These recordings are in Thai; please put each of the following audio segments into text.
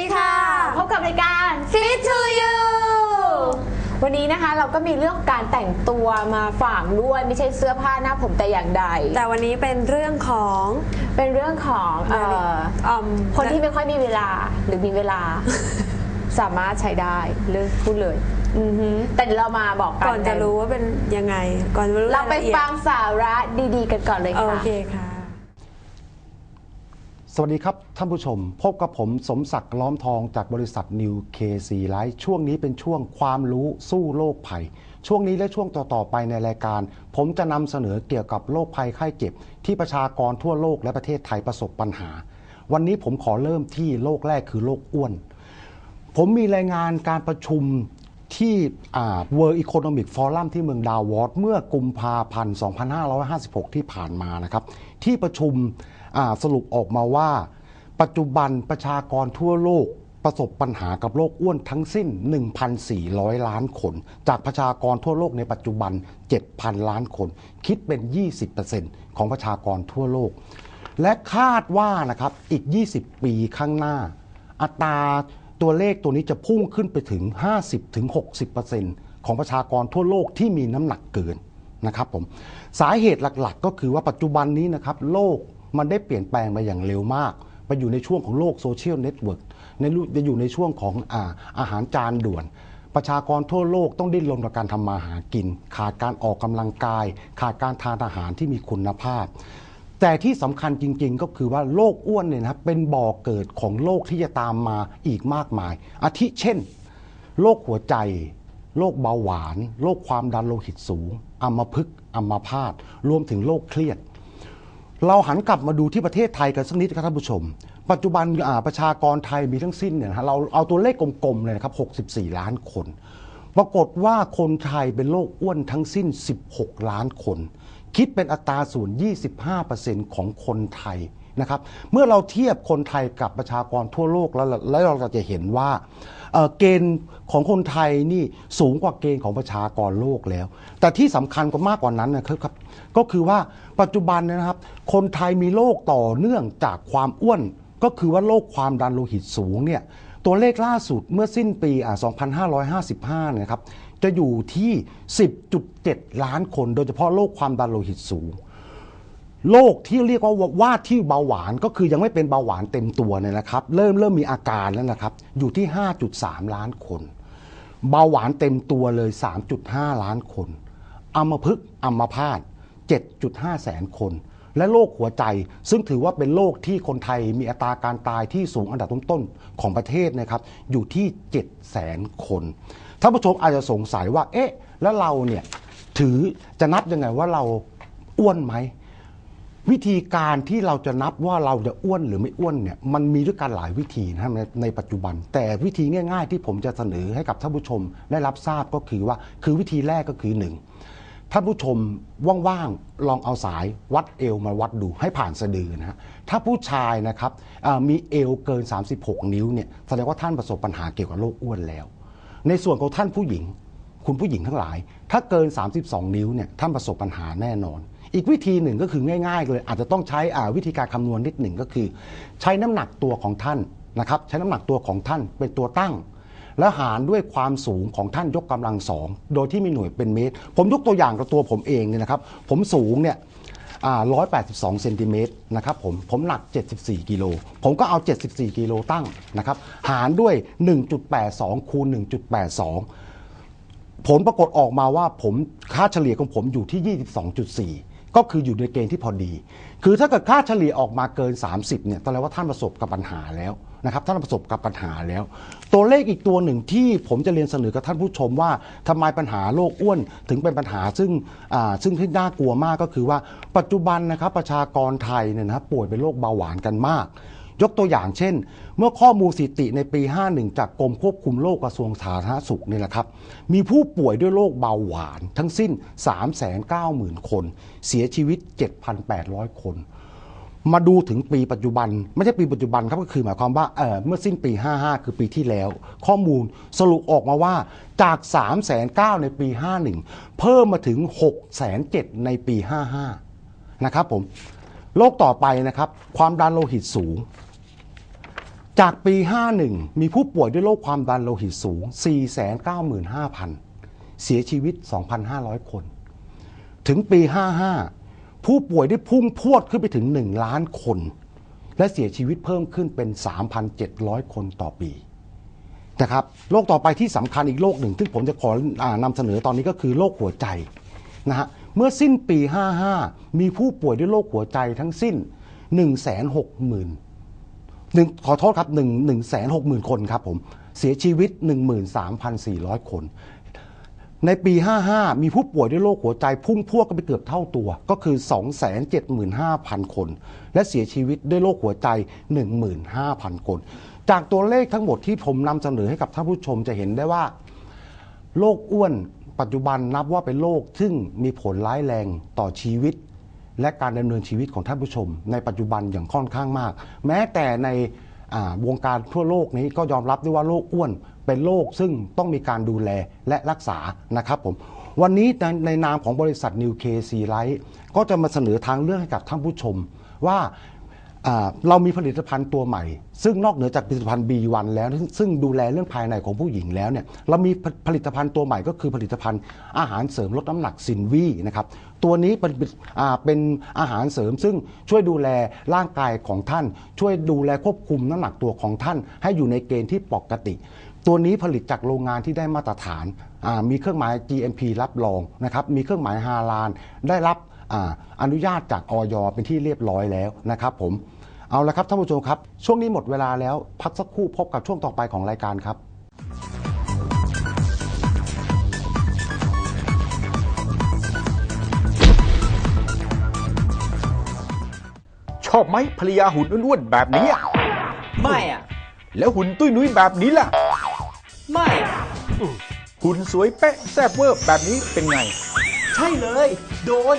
ดีค่ะ พบกับรายการ Fit to You วันนี้นะคะเราก็มีเรื่องการแต่งตัวมาฝากด้วยไม่ใช่เสื้อผ้าหน้าผมแต่อย่างใด แต่วันนี้เป็นเรื่องของเป็นเรื่องของเอ่ออืมคนที่ไม่ค่อยมีเวลาหรือมีเวลา สามารถใช้ได้เรื่องพูดเลยอือหือแต่เดี๋ยวเรามาบอกกันก่อนจะรู้ว่าเป็นยังไง ก่อนจะรู้เราไปยละอียดฟังสาระดีๆ กันก่อนเลยโอค่ะเคค่ะ สวัสดีครับ ท่านผู้ชม พบกับผมสมศักดิ์ล้อมทองจากบริษัท New KC Life ช่วงนี้เป็นช่วงความรู้สู้โรคภัย ช่วงนี้และช่วงต่อ ๆ ไปในรายการ ผมจะนำเสนอเกี่ยวกับโรคภัยไข้เจ็บ ที่ประชากรทั่วโลกและประเทศไทยประสบปัญหา วันนี้ผมขอเริ่มที่โรคแรกคือโรคอ้วน ผมมีรายงานการประชุมที่ World Economic Forum ที่เมืองดาวอสเมื่อกุมภาพันธ์ 2556 ที่ผ่านมานะครับที่ประชุม สรุปออกมาว่า ปัจจุบันประชากรทั่วโลกประสบปัญหากับโรคอ้วนทั้งสิ้น 1,400 ล้านคน จากประชากรทั่วโลกในปัจจุบัน 7,000 ล้านคน คิดเป็น 20%ของประชากรทั่วโลก และคาดว่านะครับอีก 20 ปีข้างหน้า อัตราตัวเลขตัวนี้จะพุ่งขึ้นไปถึง 50-60%ของประชากรทั่วโลกที่มีน้ำหนักเกินนะครับผมสาเหตุหลักๆ ก็คือว่าปัจจุบันนี้นะครับโลก มันได้เปลี่ยนแปลงมาอย่างเร็วมากไปอยู่ในช่วงของโลกโซเชียลเน็ตเวิร์กในรูจะอยู่ในช่วงของอาอาหารจานด่วน ประชากรทั่วโลกต้องดิ้นรนกับการทำมาหากิน ขาดการออกกำลังกาย ขาดการทานอาหารที่มีคุณภาพ แต่ที่สำคัญจริง ๆ ก็คือว่าโรคอ้วนเนี่ยนะครับเป็นบ่อเกิดของโรคที่จะตามมาอีกมากมาย อาทิเช่นโรคหัวใจโรคเบาหวานโรคความดันโลหิตสูงอัมพฤกษ์อัมพาตรวมถึงโรคเครียด เราหันกลับมาดูที่ประเทศไทยกันสักนิดครับท่านผู้ชม ปัจจุบันประชากรไทยมีทั้งสิ้นเนี่ยนะเราเอาตัวเลขกลมๆเลยนะครับ 64 ล้านคน ปรากฏว่าคนไทยเป็นโรคอ้วนทั้งสิ้น 16 ล้านคน คิดเป็นอัตราส่วน 25%ของคนไทย นะครับเมื่อเราเทียบคนไทยกับประชากรทั่วโลกแล้วแล้วเราจะเห็นว่าเอ่อเกณฑ์ของคนไทยนี่สูงกว่าเกณฑ์ของประชากรโลกแล้ว แต่ที่สำคัญกว่ามากกว่านั้นนะครับก็คือว่าปัจจุบันเนยนะครับ คนไทยมีโรคต่อเนื่องจากความอ้วน ก็คือว่าโรคความดันโลหิตสูงเนี่ยตัวเลขล่าสุดเมื่อสิ้นปีอ่า2555เนี่ยนะครับจะอยู่ที่ 10.7 ล้านคน โดยเฉพาะโรคความดันโลหิตสูง โรคที่เรียกว่าว่าที่เบาหวานก็คือยังไม่เป็นเบาหวานเต็มตัวเนี่ยนะครับ เริ่มเริ่มมีอาการแล้วนะครับ อยู่ที่ 5.3 ล้านคน เบาหวานเต็มตัวเลย 3.5 ล้านคนอัมพฤกษ์อัมพาต7.5 แสนคน และโรคหัวใจซึ่งถือว่าเป็นโรคที่คนไทยมีอัตราการตายที่สูงอันดับต้นๆของประเทศนะครับ อยู่ที่ 7 แสนคนท่านผู้ชมอาจจะสงสัยว่า เอ๊ะ แล้วเราเนี่ยถือจะนับยังไงว่าเราอ้วนไหม วิธีการที่เราจะนับว่าเราจะอ้วนหรือไม่อ้วนเนี่ยมันมีด้วยกันหลายวิธีนะครับในในปัจจุบัน แต่วิธีง่าย ๆ ที่ผมจะเสนอให้กับท่านผู้ชมได้รับทราบก็คือว่าคือวิธีแรกก็คือหนึ่งท่านผู้ชมว่างๆลองเอาสายวัดเอวมาวัดดูให้ผ่านสะดือนะฮะถ้าผู้ชายนะครับมีเอวเกิน 36 นิ้วเนี่ยแสดงว่าท่านประสบปัญหาเกี่ยวกับโรคอ้วนแล้ว ในส่วนของท่านผู้หญิง คุณผู้หญิงทั้งหลาย ถ้าเกิน 32 นิ้วเนี่ยท่านประสบปัญหาแน่นอน อีกวิธีหนึ่งก็คือง่ายๆเลยอาจจะต้องใช้วิธีการคำนวณนิดหนึ่งก็คือ ใช้น้ำหนักตัวของท่านนะครับใช้น้ำหนักตัวของท่านเป็นตัวตั้ง แล้วหารด้วยความสูงของท่านยกกำลังสองโดยที่มีหน่วยเป็นเมตร ผมยกตัวอย่างกับตัวผมเองเนี่ยนะครับ ผมสูงเนี่ยอ่า182เซนติเมตรนะครับผม ผมหนัก 74 กิโล ผมก็เอา 74 กิโลตั้งนะครับ หารด้วย 1.82 คูณ 1.82 ผลปรากฏออกมาว่าผมค่าเฉลี่ยของผมอยู่ที่ 22.4 ก็คืออยู่ในเกณฑ์ที่พอดี คือถ้าเกิดค่าเฉลี่ยออกมาเกิน 30เนี่ยแสดงว่าท่านประสบกับปัญหาแล้วนะครับท่านประสบกับปัญหาแล้ว ตัวเลขอีกตัวหนึ่งที่ผมจะเรียนเสนอกับท่านผู้ชมว่าทำไมปัญหาโรคอ้วนถึงเป็นปัญหาซึ่งอ่าซึ่งที่น่ากลัวมากก็คือว่าปัจจุบันนะครับประชากรไทยเนี่ยนะครับป่วยเป็นโรคเบาหวานกันมาก ยกตัวอย่างเช่น เมื่อข้อมูลสถิติในปี 51 จากกรมควบคุมโรคกระทรวงสาธารณสุขเนี่ยแหละครับ มีผู้ป่วยด้วยโรคเบาหวานทั้งสิ้น 390,000 คน เสียชีวิต 7,800 คน มาดูถึงปีปัจจุบัน ไม่ใช่ปีปัจจุบันครับก็คือหมายความว่าเเมื่อสิ้นปี 55 คือปีที่แล้ว ข้อมูลสรุปออกมาว่าจาก3 9 0 0 0 ในปี 51 เพิ่มมาถึง6 7 0 0 ในปี 55 นะครับผมโรคต่อไปนะครับ ความดันโลหิตสูง จากปี 51 มีผู้ป่วยด้วยโรคความดันโลหิตสูง 495,000 เสียชีวิต 2,500 คน ถึงปี 55 ผู้ป่วยได้พุ่งพวดขึ้นไปถึง 1 ล้านคน และเสียชีวิตเพิ่มขึ้นเป็น 3,700 คนต่อปีนะครับโรคต่อไปที่สำคัญอีกโรคหนึ่งที่ผมจะขอนำเสนอตอนนี้ก็คือโรคหัวใจนะฮะเมื่อสิ้นปี 55 มีผู้ป่วยด้วยโรคหัวใจทั้งสิ้น 160,000 หนึ่งขอโทษครับ1 1 6 0 0 0 0 คนครับผม เสียชีวิต 13,400 คน ในปี 55 มีผู้ป่วยด้วยโรคหัวใจพุ่งพวดกันไปเกือบเท่าตัว ก็คือ 275,000 คน และเสียชีวิตด้วยโรคหัวใจ 15,000 คน จากตัวเลขทั้งหมดที่ผมนำเสนอให้กับท่านผู้ชมจะเห็นได้ว่าโรคอ้วนปัจจุบันนับว่าเป็นโรคซึ่งมีผลร้ายแรงต่อชีวิต และการดำเนินชีวิตของท่านผู้ชม ในปัจจุบันอย่างค่อนข้างมาก แม้แต่ในอ่าวงการทั่วโลกนี้ก็ยอมรับด้วยว่าโรคอ้วนเป็นโรคซึ่งต้องมีการดูแลและรักษานะครับผมวันนี้ในในนามของบริษัท New KC Life ก็จะมาเสนอทางเลือกให้กับท่านผู้ชม ว่า เรามีผลิตภัณฑ์ตัวใหม่ ซึ่งนอกเหนือจากผลิตภัณฑ์ B1 แล้วซึ่งดูแลเรื่องภายในของผู้หญิงแล้วเนี่ยเรามีผลิตภัณฑ์ตัวใหม่ก็คือผลิตภัณฑ์อาหารเสริมลดน้ำหนักซินวีนะครับตัวนี้เป็นอาเป็นอาหารเสริม ซึ่งช่วยดูแลร่างกายของท่าน ช่วยดูแลควบคุมน้ำหนักตัวของท่าน ให้อยู่ในเกณฑ์ที่ปกติ ตัวนี้ผลิตจากโรงงานที่ได้มาตรฐาน มีเครื่องหมาย GMP รับรองนะครับมีเครื่องหมายฮาลาลได้รับ อาอนุญาตจากออยเป็นที่เรียบร้อยแล้วนะครับผมเอาละครับท่านผู้ชมครับ ช่วงนี้หมดเวลาแล้วพักสักครู่พบกับช่วงต่อไปของรายการครับชอบไหมภรรยาหุ่นอ้วนๆแบบนี้อะไม่อะแล้วหุ่นตุ้ยนุ้ยแบบนี้ล่ะ ไม่อะหุ่นสวยเป๊ะแซ่บเวอร์แบบนี้เป็นไง ใช่เลย โดน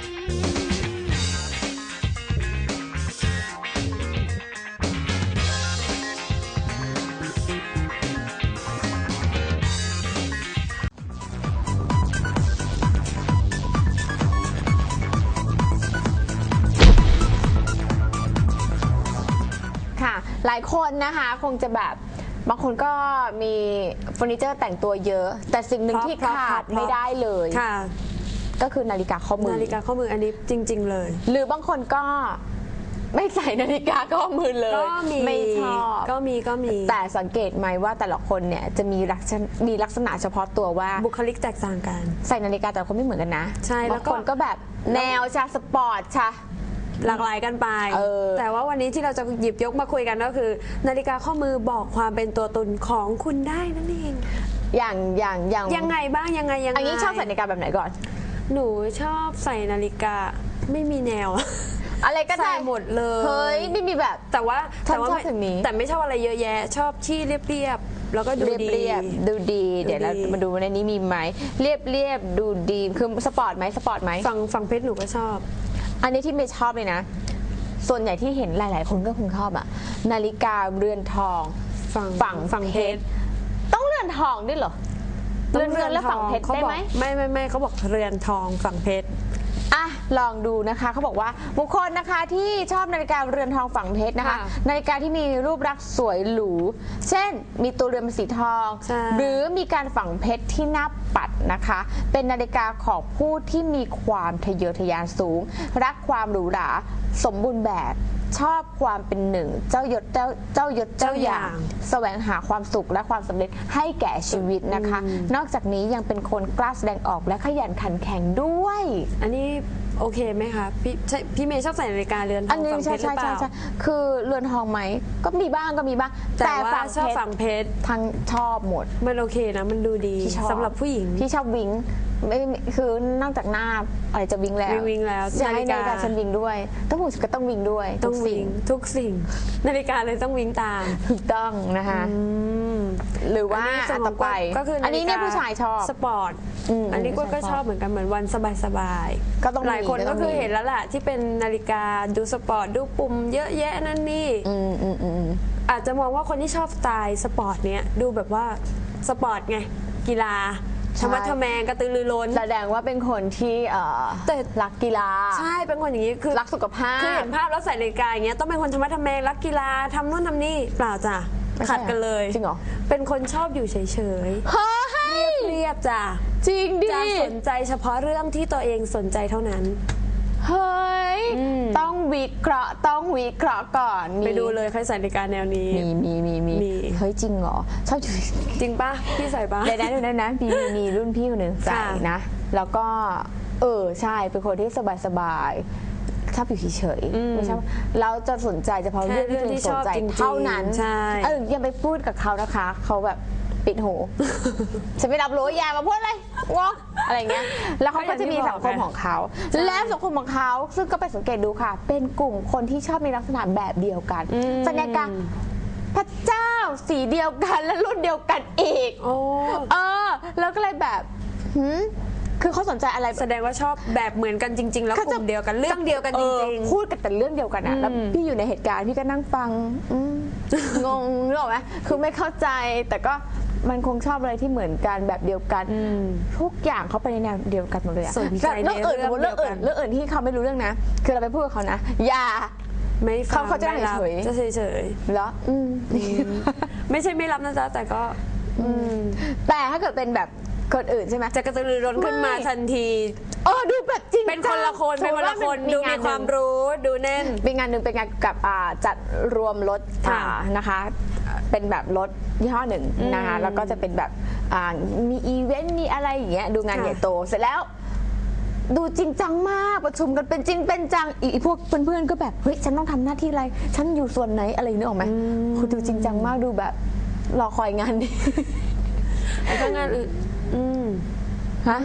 นนะคะ คงจะแบบบางคนก็มีเฟอร์นิเจอร์แต่งตัวเยอะ แต่สิ่งหนึ่งที่พร็อพขาดพร็อพไม่ได้เลย ค่ะ ก็คือนาฬิกาข้อมือ นาฬิกาข้อมืออันนี้จริง ๆ เลย หรือบางคนก็ไม่ใส่นาฬิกาข้อมือเลย ก็มีไม่ชอบก็มีก็มีแต่สังเกตไหมว่าแต่ละคนเนี่ยจะมีลักษณะมีลักษณะเฉพาะตัวว่า บุคลิกแตกต่างกัน ใส่นาฬิกาแต่ละคนไม่เหมือนกันนะใช่แล้บาวงก็คนก็แบบแนวชาสปอร์ตชา หลากหลายกันไป เออ แต่ว่าวันนี้ที่เราจะหยิบยกมาคุยกันก็คือ นาฬิกาข้อมือบอกความเป็นตัวตนของคุณได้นั่นเอง อย่างอย่างอย่างยังไงบ้างยังไงยังไงอันนี้ชอบใส่นาฬิกาแบบไหนก่อน หนูชอบใส่นาฬิกาไม่มีแนว อะไรก็ได้ใส่หมดเลย เฮ้ยไม่มีแบบ แต่ว่าฉันแต่ว่าชอบไม่แบบนี้ แต่ไม่ชอบอะไรเยอะแยะ ชอบที่เรียบๆแล้วก็ดูเรียบดี เรียบดูดี เดี๋ยวเราดูดีมาดูในนี้มีไหมเรียบเรียบดูดีคือสปอร์ตไหมสปอร์ตไหม ฝั่งฝั่งเพชรหนูก็ชอบ อันนี้ที่ไม่ชอบเลยนะ ส่วนใหญ่ที่เห็นหลาย ๆ คนก็คงชอบอะนาฬิกาเรือนทอง ฝั่งฝั่งฝั่งเพชรต้องเรือนทองด้วยเหรอ เรือนเรือนแล้วฝั่งเพชรเขาได้บอกไหม ไม่ไม่ไม่เขาบอกเรือนทองฝั่งเพชร อะลองดูนะคะเขาบอกว่าบุคคลนะคะที่ชอบนาฬิกาเรือนทองฝั่งเพชรนะคะ ค่ะนาฬิกาที่มีรูปลักษณ์สวยหรู เช่น มีตัวเรือนเป็นสีทอง ใช่ หรือมีการฝังเพชรที่หน้าปัดนะคะ เป็นนาฬิกาของผู้ที่มีความทะเยอทะยานสูง รักความหรูหราสมบูรณ์แบบ ชอบความเป็นหนึ่ง เจ้ายศเจ้าเจ้ายศเจ้าอย่าง แสวงหาความสุขและความสำเร็จให้แก่ชีวิตนะคะ นอกจากนี้ยังเป็นคนกล้าแสดงออกและขยันขันแข็งด้วย อันนี้ โอเคไหมคะพี่ใช่พี่เมย์ชอบใส่นาฬิกาเรือนทอัอนงนี้ฝั่งเพใช่ชรหรืใช่อเปใช่ล่าใช่คือเรือนทองไหมก็มีบ้างก็มีบ้าง แต่ว่าฝั่งชอบเพชรฝั่งเพชรทั้งชอบหมด มันโอเคนะมันดูดีที่ชอบสำหรับผู้หญิง ที่ชอบวิงไม่ไม่คือนอกจากหน้าอะไรจะวิ่งแล้ววิ่งวิ่งแล้วใช่นาฬิกา นาฬิกาฉันวิ่งด้วยต้องหูก็ต้องวิ่งด้วยต้องทุกสิ่วิ่งทุกสิ่ง นาฬิกาเลยต้องวิ่งตาม ถูกต้องนะคะ อืม หรือว่าอันนี้ส่อัวนนขต่อองไปกวดก็คืออัอันนี้เนี่ยผู้ชายชอบสปอร์ตอืมอันนี้กวดก็ผู้ชายชชออบบเหมือนกันเหมือนวันสบายๆก็ต้องมีหลายคนก็ต้ก็องคือมีเห็นแล้วแหละที่เป็นนาฬิกาดูสปอร์ตดูปุ่มเยอะแยะนั่นนี่ อืมอืมอืมอืม อาจจะมองว่าคนที่ชอบสไตล์สปอร์ตเนี้ยดูแบบว่าสปอร์ตไง กีฬาใช่ ธรรมะทแมงกระตือรือร้น แสดงว่าเป็นคนที่เอ่อแต่ รักกีฬาใช่เป็นคนอย่างนี้คือรักสุขภาพคือเห็นภาพแล้วใส่นาฬิกาอย่างเงี้ยต้องเป็นคนธรรมะทแมงรักกีฬาทำนู่นทำนี่เปล่าจ้ะ ไม่ใช่ขัดกันเลยจริงเหรอ เป็นคนชอบอยู่เฉยเฮ้ยๆเรียบๆจ้ะจริงดิจะสนใจเฉพาะเรื่องที่ตัวเองสนใจเท่านั้น เฮ้ย อืม ต้องวิเคราะห์ต้องวิเคราะห์ก่อนมีไปดูเลยใครใส่นาฬิกาแนวนี้ มีมีมีมีมี เฮ้ยจริงเหรอชอบอยู่ จริงปะพี่ใส่ปะ เดี๋ยวนะเดี๋ยวนะนะมีมีมีรุ่นพี่คนหนึ่งใส่ค่ะนะ แล้วก็ เออใช่เป็นคนที่สบายสบายๆ ชอบอยู่เฉยๆไม่ชอบเราจะสนใจเฉพาะแค่เรื่องที่ตัวเองสนใจเรื่องที่ชอบจริงๆเท่านั้นใช่ เอออย่าไปพูดกับเขานะคะ เขาแบบปิดหู ฉันไม่รับรู้อย่ามาพูดเลยงกอะไรเงี้ย แล้วเขาก็จะมีสังคมของเขา และสังคมของเขาซึ่งก็ไปสังเกตดูค่ะ เป็นกลุ่มคนที่ชอบมีลักษณะแบบเดียวกันอืมแสดงการพระเจ้าสีเดียวกันและรุ่นเดียวกันอีก โอ้ เออ แล้วก็เลยแบบหืม คือเขาสนใจอะไรแสดงว่าชอบแบบเหมือนกันจริง ๆ แล้วเขากจะลุ่มเดียวกันเรื่องเดียวกันจเออริงๆพูดกันแต่เรื่องเดียวกันอะแล้วพี่อยู่ในเหตุการณ์พี่ก็นั่งฟังอืมงงนึกออกไหมคือไม่เข้าใจแต่ก็มันคงชอบอะไรที่เหมือนกันแบบเดียวกันทุกอย่างเขาไปในแนวเดียวกันหมดเลยอะสนใจเรื่องอื่นในสมมติเรื่เรื่อองงเดีอื่ยวนกันเรื่องอื่นที่เขาไม่รู้เรื่องนะ คือเราไปพูดกับเขานะอย่าไม่ฟังเขาเขาจะไม่รับเฉยๆจะเฉยเหรออืมๆไม่ใช่ไม่รับนะจ๊ะแต่ก็อืมแต่ถ้าเกิดเป็นแบบ คนอื่นใช่ไหมจะกระตือรือร้นขึ้นมาไม่ทันที เออดูแบบจริงเป็นคนละคนจังเป็นคนละคนสติดูงมีนความหนึ่งรู้ดูแน่นเป็นงานหนึ่งเป็นงานกับอ่าจัดรวมรถค่ะอ่านะคะ เป็นแบบรถยี่ห้อหนึ่งนะคะแล้วก็จะเป็นแบบอ่ามีอีเวนต์มีอะไรอย่างเงี้ยดูงานค่ะใหญ่โตเสร็จแล้วดูจริงจังมากประชุมกันเป็นจริงเป็นจังอีอีพวกเพื่อนๆก็แบบเฮ้ยฉันต้องทำหน้าที่อะไร ฉันอยู่ส่วนไหนอะไรนึกออกไหมคือดูจริงจังมากดูแบบรอคอยงานดี แล้วก็งานอื่นอืมฮะ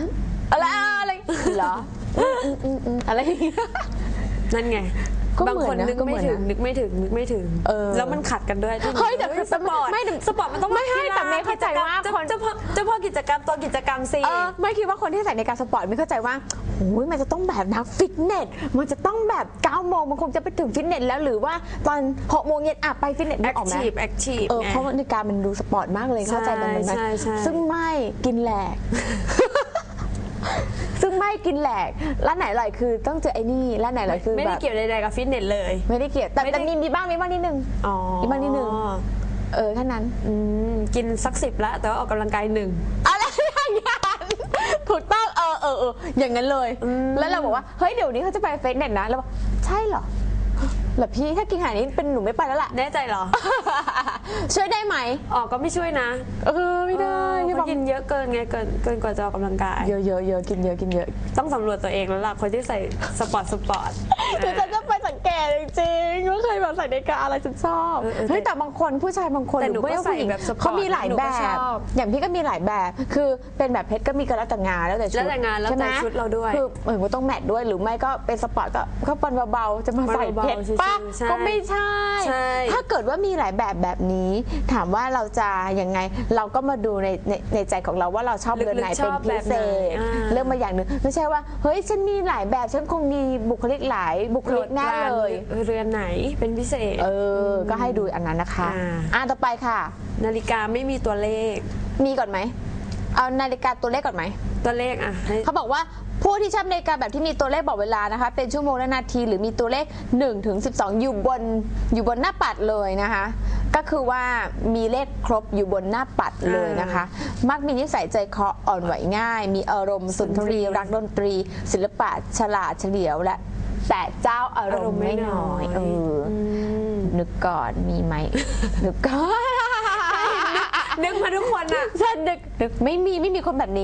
อะไรอะไรเหรออืมอืมอืมอืมอะไรอย่างเงี้ยนั่นไง ก็บางเหมืคอนนนะนึกก็เหมืไม่อนถึงนะนึกไม่ถึงนึกไม่ถึงเออแล้วมันขัดกันด้วยที่เฮ้ยแต่สปอร์ตไม่แต่สปอร์ตมันต้องไม่ให้กีฬแต่เมย์เข้าใจว่ากิจกรรมคน เจ้าพ่อเจ้าพ่อกิจกรรมตัวกิจกรรมสิ เออไม่คิดว่าคนที่ใส่ในการสปอร์ตไม่เข้าใจว่าโอ้ยมันจะต้องแบบนักฟิตเนส มันจะต้องแบบ9โมงมันคงจะไปถึงฟิตเนสแล้วหรือว่าตอน6โมงเย็นอะไปฟิตเนสแอนึกคออกไหมทีฟแอคทีฟ เออเพราะว่าในการมันดูสปอร์ตมากเลยเข้าใจมันไหมใช่ใช่ซึ่งไม่กินแหลก ซึ่งไม่กินแหลกร้านไหนอร่อยคือต้องเจอไอ้นี่ร้านไหนอร่อยคือไม่แบได้บเกี่ยวใดๆกับฟิตเนสเลย ไม่ได้เกี่ยวแต่ไม่ได้ แต่มีมีบ้างมีบ้างนิดนึง อ๋ออีกบ้างนิดนึง เออแค่นั้นอืมกินสักสิบละแต่ว่าออกกำลังกายหนึ่ง อะไรอย่างนั้นถูกต้องเออเออเอออย่างนั้นเลย แล้วเราบอกว่าเฮ้ยเดี๋ยวนี้เขาจะไปเฟสเน็ตนะแล้วบอกใช่เหรอ เหรอพี่ถ้ากินขนาดนี้เป็นหนูไม่ไปแล้วแหละ แน่ใจเหรอ ช่วยได้ไหมออกก็ไม่ช่วยนะเออไม่ได้เออพี่บเขาอกกินเยอะเกินไงเกินเกินกว่าจะออกกำลังกาย เยอะเยอะเยอะกินเยอะกินเยอะต้องสำรวจตัวเองแล้วล่ะคนที่ใส่สปอร์ตสปอร์ตเดี๋ยวฉันจะไป สังเกตจริงๆว่าใครแบบใส่นาฬิกาอะไรฉันชอบเออเออเฮ้ยแต่บางคนผู้ชายบางคนแต่หนูรือไม่ว่าก็ใส่ผู้ญิงแบบสปอร์ตเขามีหลายหนูแบก็ชบอบอย่างพี่ก็มีหลายแบบ คือเป็นแบบเพชรก็มีกระแล้วแต่งานแล้วแต่ชุดแล้วแต่งานแล้วแต่ใไหมชุดเราด้วยคือเหมือนว่าต้องแมทด้วยหรือไม่ก็เป็นสปอร์ตก็ก็ปันเบาๆจะมาใส่เพชรเบาๆปะใช่ก็ไม่ใช่ ใช่ ถ้าเกิดว่ามีหลายแบบแบบนี้ ถามว่าเราจะยังไงเราก็มาดูในในในใจของเราว่าเราชอบลึกๆเรือนไหนชเป็นอบพิแบบเศไหนษอ่าเรื่องมาอย่างหนึ่งไม่ใช่ว่าเฮ้ยฉันมีหลายแบบฉันคงมีบุคลิกหลายบุคลิกแน่เลย เรือนไหนเป็นพิเศษ เออ ก็ให้ดูอันนั้นนะคะ อ่า อ่าต่อไปค่ะ นาฬิกาไม่มีตัวเลข มีก่อนไหม เอานาฬิกาตัวเลขก่อนไหม ตัวเลขอะให้เขาบอกว่าผู้ที่ชอบนาฬิกาแบบที่มีตัวเลขบอกเวลานะคะ เป็นชั่วโมงและนาทีหรือมีตัวเลข1ถึง12 อยู่บนอยู่บนหน้าปัดเลยนะคะ ก็คือว่ามีเลขครบอยู่บนหน้าปัดเลยนะคะ มักมีนิสัยใจคออ่อนไหวง่าย มีอารมณ์สุนทรีรักดนตรี ศิลปะฉลาดเฉลียวและ แต่เจ้าอารมณ์ไม่น้อยเอออนึกก่อนมีไหมนึกก่อน นึกมาทุกคนอะฉันนึกนึกไม่มีไม่มีคนแบบนี้